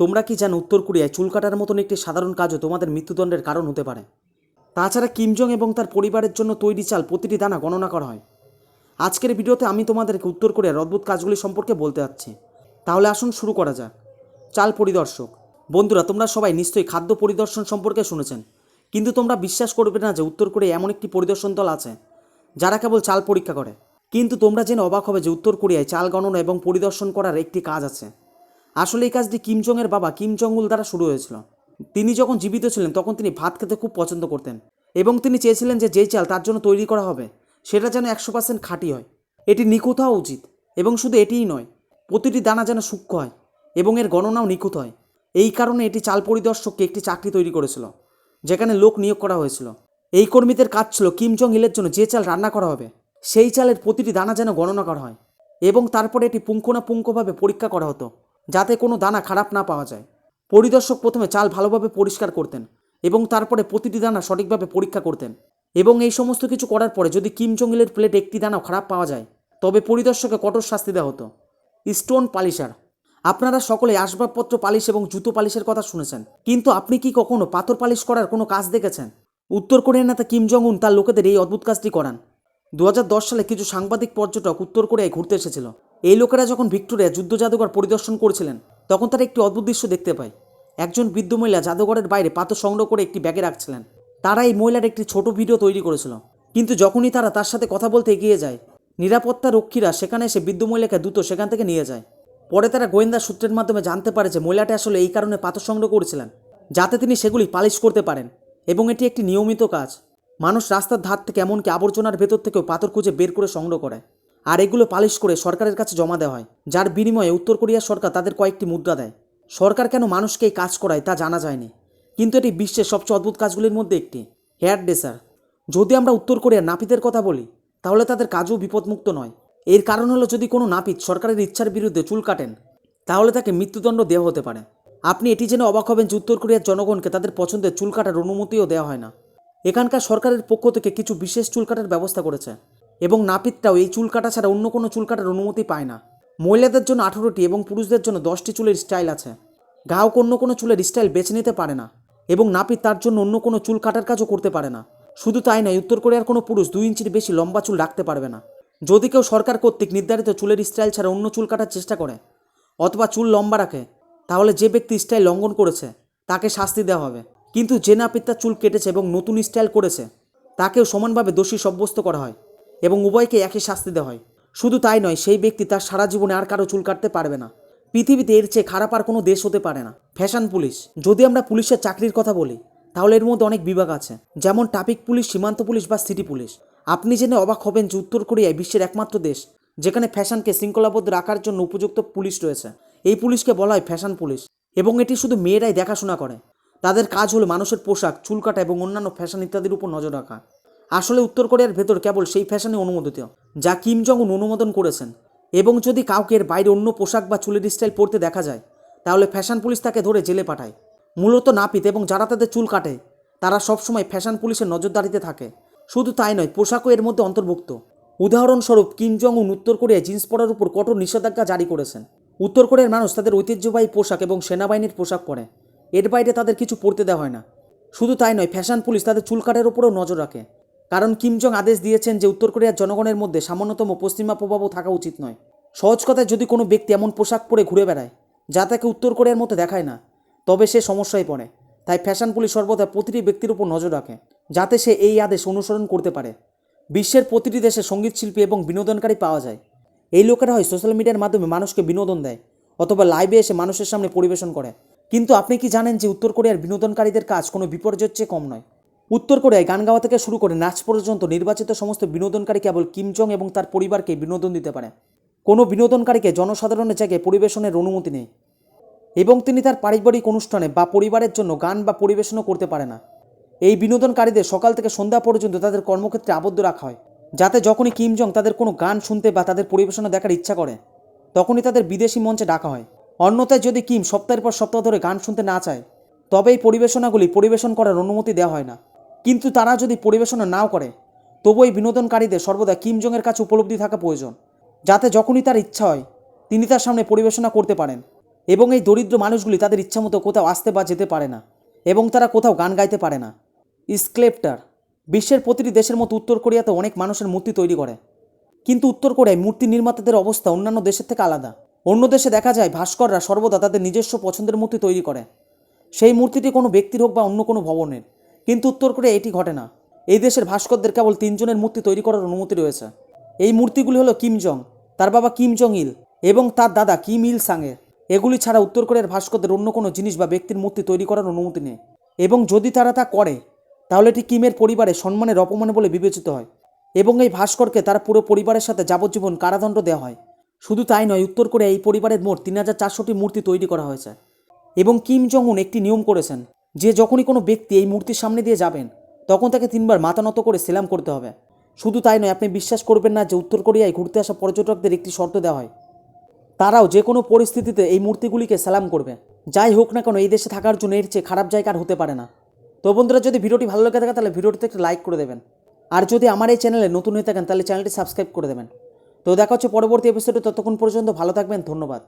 তোমরা কি জানো উত্তর কোরিয়ায় চুল কাটার মতন একটি সাধারণ কাজও তোমাদের মৃত্যুদণ্ডের কারণ হতে পারে? তাছাড়া কিমজং এবং তার পরিবারের জন্য তৈরি চাল প্রতিটি দানা গণনা করা হয়। আজকের ভিডিওতে আমি তোমাদেরকে উত্তর কোরিয়ার অদ্ভুত কাজগুলি সম্পর্কে বলতে যাচ্ছি। তাহলে আসুন শুরু করা যাক। চাল পরিদর্শক। বন্ধুরা, তোমরা সবাই নিশ্চয়ই খাদ্য পরিদর্শন সম্পর্কে শুনেছেন। কিন্তু তোমরা বিশ্বাস করবে না যে উত্তর কোরিয়ায় এমন একটি পরিদর্শন দল আছে, যারা কেবল চাল পরীক্ষা করে। কিন্তু তোমরা জেনে অবাক হবে যে উত্তর কোরিয়ায় চাল গণনা এবং পরিদর্শন করার একটি কাজ আছে। আসলে এই কাজটি কিম জং এর বাবা কিম জং উল দ্বারা শুরু হয়েছিল। তিনি যখন জীবিত ছিলেন, তখন তিনি ভাত খেতে খুব পছন্দ করতেন এবং তিনি চেয়েছিলেন যে যেই চাল তার জন্য তৈরি করা হবে, সেটা যেন একশো পার্সেন্ট খাঁটি হয়। এটি নিখুঁত হওয়া উচিত এবং শুধু এটিই নয়, প্রতিটি দানা যেন সূক্ষ্ম হয় এবং এর গণনাও নিখুঁত হয়। এই কারণে এটি চাল পরিদর্শককে একটি চাকরি তৈরি করেছিল, যেখানে লোক নিয়োগ করা হয়েছিল। এই কর্মীদের কাজ ছিল কিম জং ইলের জন্য যে চাল রান্না করা হবে, সেই চালের প্রতিটি দানা যেন গণনা করা হয় এবং তারপরে এটি পুঙ্খানুপুঙ্খভাবে পরীক্ষা করা হতো। যাতে কোনো দানা খারাপ না পাওয়া যায়। পরিদর্শক প্রথমে চাল ভালোভাবে পরিষ্কার করতেন এবং তারপরে প্রতিটি দানা সঠিকভাবে পরীক্ষা করতেন এবং এই সমস্ত কিছু করার পরে যদি কিম জং ইলের প্লেটে একটি দানাও খারাপ পাওয়া যায়, তবে পরিদর্শকে কঠোর শাস্তি দেওয়া হতো। Stone polisher. আপনারা সকলে আসবাবপত্র পালিশ এবং জুতো পালিশের কথা শুনেছেন। কিন্তু আপনি কি কখনো পাথর পালিশ করার কোনো কাজ দেখেছেন? উত্তর কোরিয়ার নেতা কিম জং উন তার লোকেদের এই অদ্ভুত কাজটি করান। দু হাজার দশ সালে কিছু সাংবাদিক পর্যটক উত্তর কোরিয়ায় ঘুরতে এসেছিল। এই লোকেরা যখন ভিক্টোরিয়া যুদ্ধ জাদুঘর পরিদর্শন করছিলেন, তখন তারা একটি অদ্ভুত দৃশ্য দেখতে পায়। একজন বৃদ্ধ মহিলা জাদুঘরের বাইরে পাথর সংগ্রহ করে একটি ব্যাগে রাখছিলেন। তারা এই মহিলার একটি ছোট ভিডিও তৈরি করেছিল। কিন্তু যখনই তারা তার সাথে কথা বলতে এগিয়ে যায়, নিরাপত্তা রক্ষীরা সেখানে এসে বৃদ্ধ মহিলাকে দ্রুত সেখান থেকে নিয়ে যায়। পরে তারা গোয়েন্দা সূত্রের মাধ্যমে জানতে পারে যে মহিলাটি আসলে এই কারণে পাথর সংগ্রহ করেছিলেন, যাতে তিনি সেগুলি পালিশ করতে পারেন এবং এটি একটি নিয়মিত কাজ। মানুষ রাস্তার ধার থেকে এমনকি আবর্জনার ভেতর থেকেও পাথর খুঁজে বের করে সংগ্রহ করে। আর এগুলো পালিশ করে সরকারের কাছে জমা দেওয়া হয়, যার বিনিময়ে উত্তর কোরিয়ার সরকার তাদের কয়েকটি মুদ্রা দেয়। সরকার কেন মানুষকে এই কাজ করায় তা জানা যায়নি, কিন্তু এটি বিশ্বের সবচেয়ে অদ্ভুত কাজগুলির মধ্যে একটি। হেয়ার ড্রেসার, যদি আমরা উত্তর কোরিয়ার নাপিতের কথা বলি, তাহলে তাদের কাজও বিপদমুক্ত নয়। এর কারণ হলো যদি কোনো নাপিত সরকারের ইচ্ছার বিরুদ্ধে চুল কাটেন, তাহলে তাকে মৃত্যুদণ্ড দেওয়া হতে পারে। আপনি এটি জেনে অবাক হবেন যে উত্তর কোরিয়ার জনগণকে তাদের পছন্দের চুল কাটার অনুমতিও দেওয়া হয় না। এখানকার সরকারের পক্ষ থেকে কিছু বিশেষ চুল কাটার ব্যবস্থা করেছে। এবং নাপিতটাও এই চুল কাটা ছাড়া অন্য কোনো চুল কাটার অনুমতি পায় না। মহিলাদের জন্য আঠারোটি এবং পুরুষদের জন্য দশটি চুলের স্টাইল আছে। গ্রাহক অন্য কোনো চুলের স্টাইল বেছে নিতে পারে না এবং নাপিত তার জন্য অন্য কোনো চুল কাটার কাজও করতে পারে না। শুধু তাই নয়, উত্তর কোরিয়ার কোনো পুরুষ দুই ইঞ্চির বেশি লম্বা চুল রাখতে পারবে না। যদি কেউ সরকার কর্তৃক নির্ধারিত চুলের স্টাইল ছাড়া অন্য চুল কাটার চেষ্টা করে অথবা চুল লম্বা রাখে, তাহলে যে ব্যক্তি স্টাইল লঙ্ঘন করেছে, তাকে শাস্তি দেওয়া হবে। কিন্তু যে নাপিত তার চুল কেটেছে এবং নতুন স্টাইল করেছে, তাকেও সমানভাবে দোষী সাব্যস্ত করা হয়। এবং উভয়কে একই শাস্তি দেওয়া হয়। শুধু তাই নয়, সেই ব্যক্তি তার সারা জীবনে আর কারও চুল কাটতে পারবে না। পৃথিবীতে এর চেয়ে খারাপ আর কোনো দেশ হতে পারে না। Fashion police. যদি আমরা পুলিশের চাকরির কথা বলি, তাহলে এর মধ্যে অনেক বিভাগ আছে। যেমন ট্রাফিক পুলিশ, সীমান্ত পুলিশ বা সিটি পুলিশ। আপনি জেনে অবাক হবেন যে উত্তর কোরিয়ায় বিশ্বের একমাত্র দেশ, যেখানে ফ্যাশনকে শৃঙ্খলাবদ্ধ রাখার জন্য উপযুক্ত পুলিশ রয়েছে। এই পুলিশকে বলা হয় ফ্যাশন পুলিশ এবং এটি শুধু মেয়েরাই দেখাশোনা করে। তাদের কাজ হলো মানুষের পোশাক, চুল কাটা এবং অন্যান্য ফ্যাশন ইত্যাদির উপর নজর রাখা। আসলে উত্তর কোরিয়ার ভেতর কেবল সেই ফ্যাশনে অনুমোদিত, যা কিম জং উন অনুমোদন করেছেন। এবং যদি কাউকে এর বাইরে অন্য পোশাক বা চুলের স্টাইল পরতে দেখা যায়, তাহলে ফ্যাশন পুলিশ তাকে ধরে জেলে পাঠায়। মূলত নাপিত এবং যারা তাদের চুল কাটে, তারা সবসময় ফ্যাশন পুলিশের নজরদারিতে থাকে। শুধু তাই নয়, পোশাকও এর মধ্যে অন্তর্ভুক্ত। উদাহরণস্বরূপ, কিম জং উন উত্তর কোরিয়ায় জিন্স পরার উপর কঠোর নিষেধাজ্ঞা জারি করেছেন। উত্তর কোরিয়ার মানুষ তাদের ঐতিহ্যবাহী পোশাক এবং সেনাবাহিনীর পোশাক পরে। এর বাইরে তাদের কিছু পরতে দেওয়া হয় না। শুধু তাই নয়, ফ্যাশন পুলিশ তাদের চুল কাটার উপরেও নজর রাখে। কারণ কিম জং আদেশ দিয়েছেন যে উত্তর কোরিয়ার জনগণের মধ্যে সামান্যতম পশ্চিমা প্রভাবও থাকা উচিত নয়। সহজ কথায় যদি কোনো ব্যক্তি এমন পোশাক পরে ঘুরে বেড়ায়, যা তাকে উত্তর কোরিয়ার মতো দেখায় না, তবে সে সমস্যায় পড়ে। তাই ফ্যাশন পুলিশ সর্বদা প্রতিটি ব্যক্তির উপর নজর রাখে, যাতে সে এই আদেশ অনুসরণ করতে পারে। বিশ্বের প্রতিটি দেশে সংগীত শিল্পী এবং বিনোদনকারী পাওয়া যায়। এই লোকেরা হয় সোশ্যাল মিডিয়ার মাধ্যমে মানুষকে বিনোদন দেয়, অথবা লাইভে এসে মানুষের সামনে পরিবেশন করে। কিন্তু আপনি কি জানেন যে উত্তর কোরিয়ার বিনোদনকারীদের কাজ কোনো বিপর্যয়ের চেয়ে কম নয়? উত্তর কোরিয়ায় গান গাওয়া থেকে শুরু করে নাচ পর্যন্ত নির্বাচিত সমস্ত বিনোদনকারী কেবল কিম জং এবং তার পরিবারকে বিনোদন দিতে পারে। কোনো বিনোদনকারীকে জনসাধারণের জায়গায় পরিবেশনের অনুমতি নেই। এবং তিনি তার পারিবারিক অনুষ্ঠানে বা পরিবারের জন্য গান বা পরিবেশনও করতে পারে না। এই বিনোদনকারীদের সকাল থেকে সন্ধ্যা পর্যন্ত তাদের কর্মক্ষেত্রে আবদ্ধ রাখা হয়, যাতে যখনই কিম জং তাদের কোনো গান শুনতে বা তাদের পরিবেশনা দেখার ইচ্ছা করে, তখনই তাদের বিদেশি মঞ্চে ডাকা হয়। অন্যথায় যদি কিম সপ্তাহের পর সপ্তাহ ধরে গান শুনতে না চায়, তবে এই পরিবেশনাগুলি পরিবেশন করার অনুমতি দেওয়া হয় না। কিন্তু তারা যদি পরিবেশনা নাও করে, তবু এই বিনোদনকারীদের সর্বদা কিম জংয়ের কাছে উপলব্ধি থাকা প্রয়োজন। যাতে যখনই তার ইচ্ছা হয়, তিনি তার সামনে পরিবেশনা করতে পারেন এবং এই দরিদ্র মানুষগুলি তাদের ইচ্ছামতো কোথাও আসতে বা যেতে পারে না এবং তারা কোথাও গান গাইতে পারে না। স্ক্লেপ্টার বিশ্বের প্রতিটি দেশের মতো উত্তর কোরিয়াতে অনেক মানুষের মূর্তি তৈরি করে। কিন্তু উত্তর কোরিয়ায় মূর্তি নির্মাতাদের অবস্থা অন্যান্য দেশের থেকে আলাদা। অন্য দেশে দেখা যায় ভাস্কররা সর্বদা তাদের নিজস্ব পছন্দের মূর্তি তৈরি করে। সেই মূর্তিটি কোনো ব্যক্তির হোক বা অন্য কোনো ভবনের। কিন্তু উত্তর কোরিয়া এটি ঘটে না। এই দেশের ভাস্করদের কেবল তিনজনের মূর্তি তৈরি করার অনুমতি রয়েছে। এই মূর্তিগুলি হলো কিম জং, তার বাবা কিম জং ইল এবং তার দাদা কিম ইল সাংয়ের। এগুলি ছাড়া উত্তর কোরিয়ার ভাস্করদের অন্য কোনো জিনিস বা ব্যক্তির মূর্তি তৈরি করার অনুমতি নেই। এবং যদি তারা তা করে, তাহলে এটি কিমের পরিবারে সম্মানের অপমান বলে বিবেচিত হয়। এবং এই ভাস্করকে তার পুরো পরিবারের সাথে যাবজ্জীবন কারাদণ্ড দেওয়া হয়। শুধু তাই নয়, উত্তর কোরিয়া এই পরিবারের মোট তিন হাজার চারশোটি মূর্তি তৈরি করা হয়েছে। এবং কিম জং উন একটি নিয়ম করেছেন যে যখনই কোনো ব্যক্তি এই মূর্তির সামনে দিয়ে যাবেন, তখন তাকে তিনবার মাথা নত করে সেলাম করতে হবে। শুধু তাই নয়, আপনি বিশ্বাস করবেন না যে উত্তর কোরিয়ায় ঘুরতে আসা পর্যটকদের একটি শর্ত দেওয়া হয়। তারাও যে কোনো পরিস্থিতিতে এই মূর্তিগুলিকে সালাম করবে। যাই হোক না কেন, এই দেশে থাকার জন্য এর চেয়ে খারাপ জায়গা আর হতে পারে না। তো বন্ধুরা, যদি ভিডিওটি ভালো লেগে থাকে, তাহলে ভিডিওটিতে একটা লাইক করে দেবেন। আর যদি আমার এই চ্যানেলে নতুন হয়ে থাকেন, তাহলে চ্যানেলটি সাবস্ক্রাইব করে দেবেন। তো দেখা হচ্ছে পরবর্তী এপিসোডে ততক্ষণ পর্যন্ত ভালো থাকবেন, ধন্যবাদ।